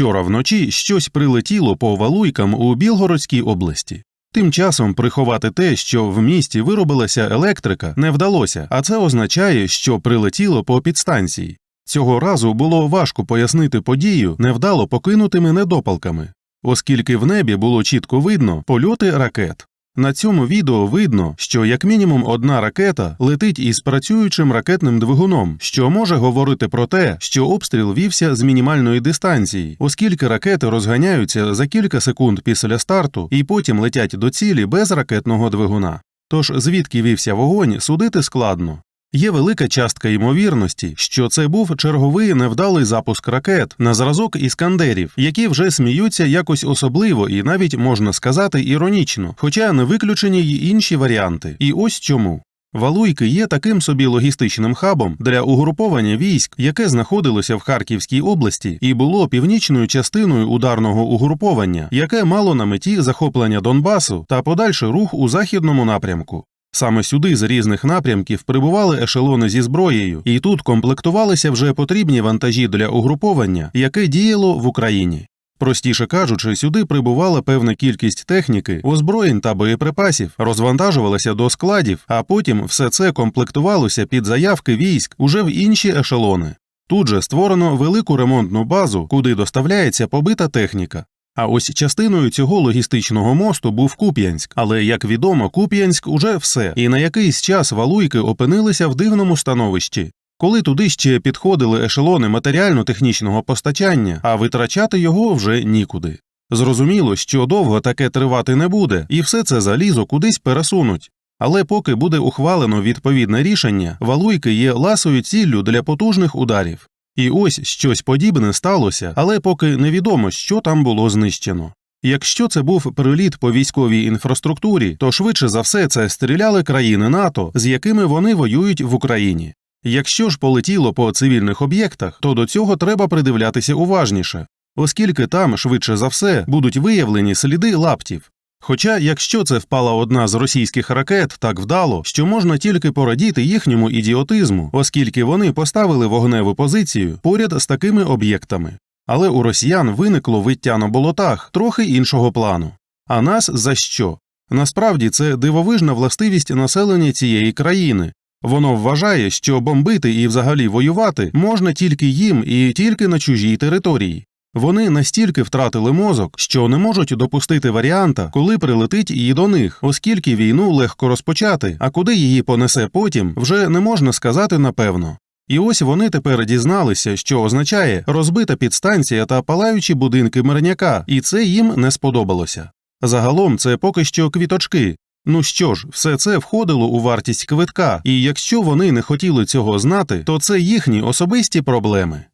вчора вночі щось прилетіло по валуйкам у Білгородській області. Тим часом приховати те, що в місті виробилася електрика, не вдалося, а це означає, що прилетіло по підстанції. Цього разу було важко пояснити подію невдало покинутими недопалками, оскільки в небі було чітко видно польоти ракет. На цьому відео видно, що як мінімум одна ракета летить із працюючим ракетним двигуном, що може говорити про те, що обстріл вівся з мінімальної дистанції, оскільки ракети розганяються за кілька секунд після старту і потім летять до цілі без ракетного двигуна. Тож звідки вівся вогонь, судити складно. Є велика частка ймовірності, що це був черговий невдалий запуск ракет на зразок іскандерів, які вже сміються якось особливо і навіть можна сказати іронічно, хоча не виключені й інші варіанти. І ось чому. Валуйки є таким собі логістичним хабом для угруповання військ, яке знаходилося в Харківській області і було північною частиною ударного угруповання, яке мало на меті захоплення Донбасу та подальший рух у західному напрямку. Саме сюди з різних напрямків прибували ешелони зі зброєю, і тут комплектувалися вже потрібні вантажі для угруповання, яке діяло в Україні. Простіше кажучи, сюди прибувала певна кількість техніки, озброєнь та боєприпасів, розвантажувалася до складів, а потім все це комплектувалося під заявки військ уже в інші ешелони. Тут же створено велику ремонтну базу, куди доставляється побита техніка. А ось частиною цього логістичного мосту був Куп'янськ, але як відомо, Куп'янськ уже все, і на якийсь час валуйки опинилися в дивному становищі. Коли туди ще підходили ешелони матеріально-технічного постачання, а витрачати його вже нікуди. Зрозуміло, що довго таке тривати не буде, і все це залізо кудись пересунуть. Але поки буде ухвалено відповідне рішення, валуйки є ласою ціллю для потужних ударів. І ось щось подібне сталося, але поки невідомо, що там було знищено. Якщо це був приліт по військовій інфраструктурі, то швидше за все це стріляли країни НАТО, з якими вони воюють в Україні. Якщо ж полетіло по цивільних об'єктах, то до цього треба придивлятися уважніше, оскільки там швидше за все будуть виявлені сліди лаптів. Хоча, якщо це впала одна з російських ракет так вдало, що можна тільки порадіти їхньому ідіотизму, оскільки вони поставили вогневу позицію поряд з такими об'єктами. Але у росіян виникло виття на болотах трохи іншого плану. А нас за що? Насправді це дивовижна властивість населення цієї країни. Воно вважає, що бомбити і взагалі воювати можна тільки їм і тільки на чужій території. Вони настільки втратили мозок, що не можуть допустити варіанта, коли прилетить і до них, оскільки війну легко розпочати, а куди її понесе потім, вже не можна сказати напевно. І ось вони тепер дізналися, що означає розбита підстанція та палаючі будинки мирняка, і це їм не сподобалося. Загалом це поки що квіточки. Ну що ж, все це входило у вартість квитка, і якщо вони не хотіли цього знати, то це їхні особисті проблеми.